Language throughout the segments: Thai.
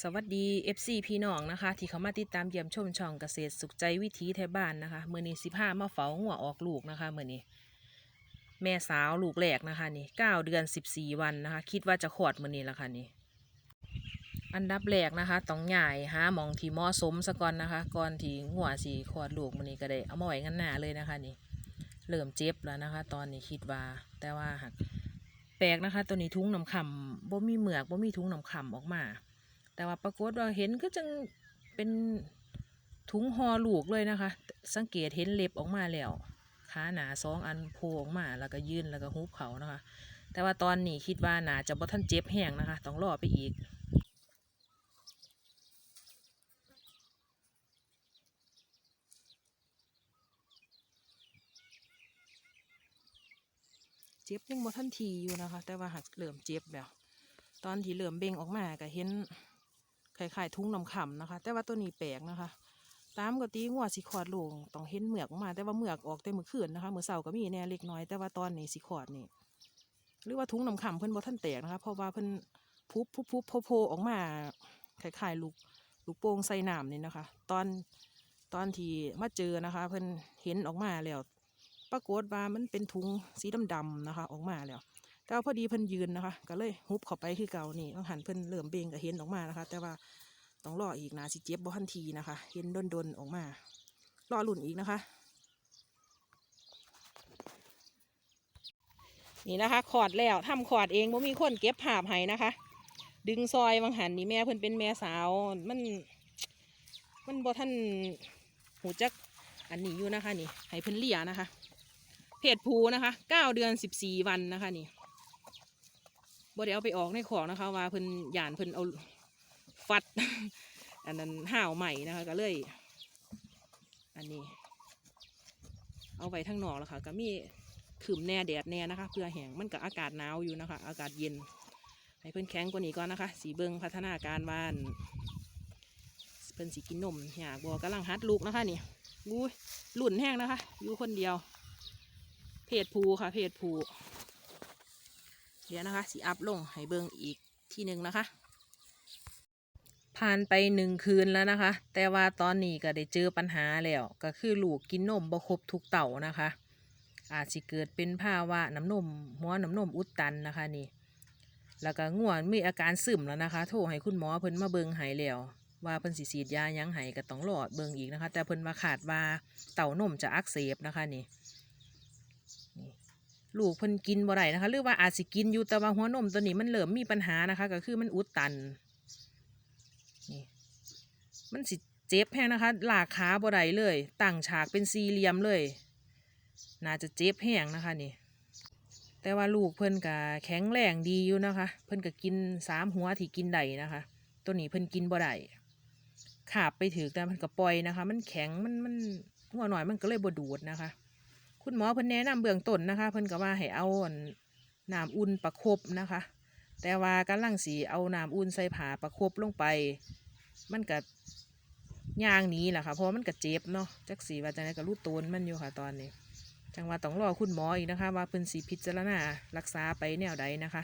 สวัสดี FC พี่น้องนะคะ ที่เขามาติดตามเยี่ยมชมช่องเกษตรสุขใจวิถีไทยบ้านนะคะเมื่อนี้สิบห้ามาเฝ้าหัวออกลูกนะคะเมื่อนี้แม่สาวลูกแรกนะคะนี่เก้าเดือนสิบสี่วันนะคะ คิดว่าจะขอดเมื่อนี้ละค่ะนี่อันดับแรกนะคะต้องใหญ่หาหมองที่มาะสมซะก่อนนะคะ ก่อนที่หัวสีขอดลูกมื่อนี้ก็ได้เอามาไว้งันหน้าเลยนะคะนี่เริ่มเจ็บแล้วนะคะ ตอนนี้คิดว่าแต่ว่าหากแปลกนะคะ ตัวนี้ทุ้งน้ำขำบ่มีเหมือกบ่มีทุ้งน้ำขำออกมา แต่ว่าปรากฏว่าเห็นก็จังเป็นถุงห่อลูกเลยนะคะ สังเกตเห็นเล็บออกมาแล้วขาหนาสองอันโผล่ออกมาแล้วก็ยื่นแล้วก็ฮุบเขานะคะ แต่ว่าตอนนี้คิดว่าหนาจะบ่ทันเจ็บแห้งนะคะ ต้องรอไปอีกเจ็บยังบ่ทันทีอยู่นะคะ แต่ว่าหักเริ่อมเจ็บแล้ว ตอนที่เริ่อมเบ่งออกมาก็เห็น คล้ายๆทุ่งน้ำขำนะคะ แต่ว่าตัวนี้แปลกนะคะ ตามกติงัวสิขอดลูกต้องเห็นเหมือกมา แต่ว่าเหมือกออกแต่เมื่อคืนนะคะเมื่อเช้าก็มีแน่เล็กน้อยแต่ว่าตอนนี้สิขอดนี่หรือว่าทุ่งน้ำขำเพิ่นบ่ทันแตกนะคะเพราะว่าเพิ่นพุบพุบพุบโผล่ออกมาคล้ายๆลูกลูกโป่งใส่น้ำนี่นะคะ ตอนตอนที่มาเจอนะคะ เพิ่นเห็นออกมาแล้วปรากฏว่ามันเป็นถุงสีดำๆนะคะ ออกมาแล้ว แต่ว่าพอดีเพิ่นยืนนะคะ ก็เลยฮุบเข้าไปคือเก่านี่ต้องหันเพิ่นเริ่มเบงก็เห็นออกมานะคะ แต่ว่าต้องรออีกนะสิเจ็บบ่ทันทีนะคะ เห็นดนๆออกมารอหลุ่นอีกนะคะ นี่นะคะขอดแล้วทำขอดเองบ่มีคนเก็บภาพให้นะคะ ดึงซอยวังหันนี่แม่เพิ่นเป็นแม่สาวมัน มันบ่ท่านหูจักอันนี้อยู่นะคะนี่ให้เพิ่นเลียนะคะเพศภูนะคะเก้าเดือนสิบสี่วันนะคะนี่ บ่ได้เอาไปออกในของนะคะ ว่าเพิ่นหยานเพิ่นเอาฟัด อันนั้นห่าวใหม่นะคะก็เลย อันนี้ เอาไว้ทั้งนอกแล้วค่ะ ก็มีขืมแน่แดดแน่นะคะ เพื่อแห้งมันก็อากาศหนาวอยู่นะคะ อากาศเย็น ให้เพิ่นแข็งกว่านี้ก่อนนะคะ สีเบิงพัฒนาการวานเพิ่นสีกินนมอยากบอกกำลังฮัดลูกนะคะนี่อุ้ยหลุ่นแห้งนะคะ อยู่คนเดียว เพจภูค่ะ เพจภู ดี๋ยวนะคะสีอัพลงให้เบิงอีกที่หนึ่งนะคะ ผ่านไปหนึ่งคืนแล้วนะคะ แต่ว่าตอนนี้ก็ได้เจอปัญหาแล้ว ก็คือลูกกินนมบ่ครบทุกเต่านะคะ อาจสิเกิดเป็นภาวะน้ำนมหัวน้ำนมอุดตันนะคะนี่ แล้วก็ง่วนมีอาการซึมแล้วนะคะ โทรให้คุณหมอเพิ่นมาเบิงให้แล้วว่าเพิ่นสิฉีดยายังให้ก็ต้องรอเบิงอีกนะคะ แต่เพิ่นว่าขาดว่าเต่านมจะอักเสบนะคะนี่ ลูกเพิ่นกินบ่ได้นะคะ หรือว่าอาจสิกินอยู่แต่ว่าหัวนมตัวนี้มันเริ่มมีปัญหานะคะ ก็คือมันอุดตันนี่มันสิเจ็บแห้งนะคะลากขาบ่ได้เลยตั้งฉากเป็นสี่เหลี่ยมเลย น่าจะเจ็บแห้งนะคะนี่แต่ว่าลูกเพิ่นก็แข็งแรงดีอยู่นะคะ เพิ่นก็กินสามหัวที่กินได้นะคะ ตัวนี้เพิ่นกินบ่ได้ขาบไปถือแต่มันก็ปล่อยนะคะ มันแข็งมันมันหัวหน่อยมันก็เลยบ่ดูดนะคะ คุณหมอเพิ่นแนะนำเบื้องต้นนะคะ เพิ่นก็ว่าให้เอาน้ำอุ่นประคบนะคะ แต่ว่ากำลังสีเอาน้ำอุ่นใส่ผาประคบลงไป มันก็ย่างนี้แหละค่ะเพราะมันก็เจ็บเนาะจักสีว่าจังไดก็รูดโตนมันอยู่ค่ะตอนนี้ จังว่าต้องรอคุณหมออีกนะคะ ว่าเพิ่นสีพิจารณารักษาไปแนวใดนะคะ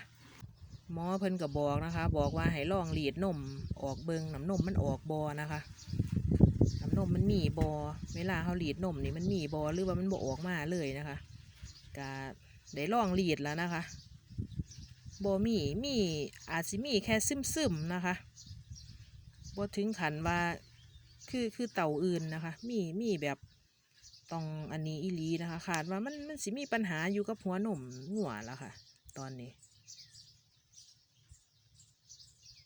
หมอเพิ่นก็บอกนะคะ บอกว่าให้ลองหลีดนมออกเบิงน้ำนมมันออกบอนะคะ น้ำนมมันมีบอเวลาเขาหลีดนมนี่มันมีบอหรือว่ามันบอออกมาเลยนะคะก็ได้ลองหลีดแล้วนะคะบอมีมีอาจสิมีแค่ซึมซึมๆนะคะบอถึงขันว่าคือคือเต่าอื่นนะคะ มีมีแบบต้องอันนี้อีลีนะคะขาดว่ามันมันสิมีปัญหาอยู่กับหัวนมหัวแล้วค่ะ ตอนนี้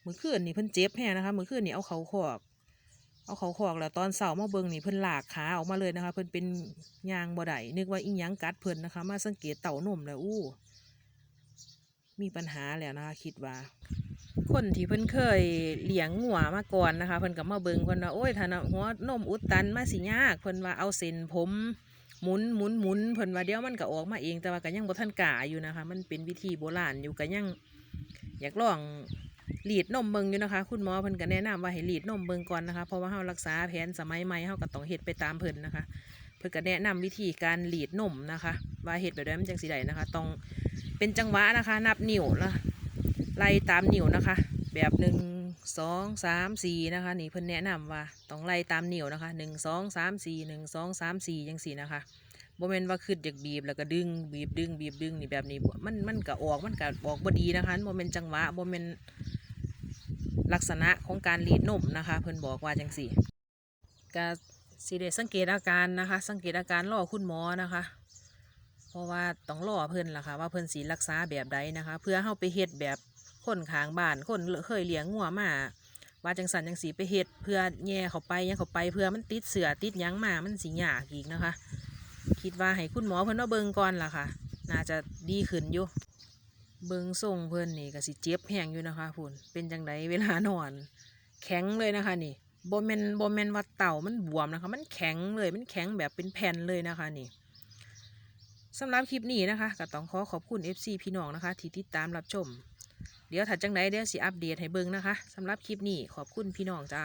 มือคืนนี่เพิ่นเจ็บแห้งนะคะมือคืนนี่เอาเขาขอก เอาเขาขอกแล้วตอนเสาร์มาเบิงนี่เพิ่นหลากขาออกมาเลยนะคะ เพิ่นเป็นยางบ่ได้นึกว่าอีหยังกัดเพิ่นนะคะ มาสังเกตเต่านมแล้วอู้ มีปัญหาแล้วนะคะ คิดว่า คนที่เพิ่นเคยเลี้ยงงัวมาก่อนนะคะ เพิ่นก็มาเบิงเพิ่นว่าโอ้ยถ้านะหัวนมอุดตันมาสิยากเพิ่นว่าเอาเส้นผมหมุนหมุนหมุนเพิ่นว่าเดี๋ยวมันก็ออกมาเองแต่ว่าก็ยังบ่ทันกล้าอยู่นะคะ มันเป็นวิธีโบราณอยู่ก็ยังอยากลอง หลีดนมเบิงอยู่นะคะ คุณหมอเพิ่นก็แนะนำว่าให้หลีดนมเบิงก่อนนะคะ เพราะว่าเฮารักษาแผนสมัยใหม่เฮาก็ต้องเฮ็ดไปตามเพิ่นนะคะ เพิ่นก็แนะนำวิธีการหลีดนมนะคะ ว่าเฮ็ดแบบใดมันจังสิได้นะคะ ต้องเป็นจังหวะนะคะ นับนิ้วนะไล่ตามนิ้วนะคะ แบบหนึ่งสองสามสี่นะคะ นี่เพิ่นแนะนำว่าต้องไล่ตามนิ้วนะคะหนึ่งสองสามสี่หนึ่งสองสามสี่ยังสี่นะคะ บ่แม่นว่าขึ้นจากบีบแล้วก็ดึงบีบดึงบีบดึงนี่แบบนี้มันมันก็ออกมันก็ออกบ่ดีนะคะบ่แม่นจังหวะบ่แม่นลักษณะของการรีดนมนะคะ เพิ่นบอกว่าจังสี่ก็สิได้สังเกตอาการนะคะ สังเกตอาการรอคุณหมอนะคะ เพราะว่าต้องรอเพิ่นล่ะค่ะว่าเพิ่นสีรักษาแบบใดนะคะ เพื่อเฮาไปเฮ็ดแบบคนข้างบ้านคนเคยเลี้ยงงัวมาว่าจังสันจังสีไปเฮ็ดเพื่อแย่เขาไปยังเขาไปเพื่อมันติดเสือติดยังมามันสิยากอีกนะคะ คิดว่าให้คุณหมอเพิ่นมาเบิ่งก่อนล่ะค่ะ น่าจะดีขึ้นอยู่ เบิ่งทรงเพิ่นนี่ก็สิเจ็บแห้งอยู่นะคะพุ่นเป็นจังไดเวลานอน แข็งเลยนะคะนี่บ่แมนบ่แมนว่าเต่ามันบวมนะคะ มันแข็งเลย มันแข็งแบบเป็นแผ่นเลยนะคะนี่สำหรับคลิปนี้นะคะก็ต้องขอขอบคุณ FC พี่น้องนะคะ ที่ติดตามรับชม เดี๋ยวถัดจังไดเดี๋ยวสิอัปเดตให้เบิ่งนะคะสำหรับคลิปนี้ขอบคุณพี่น้องจ้า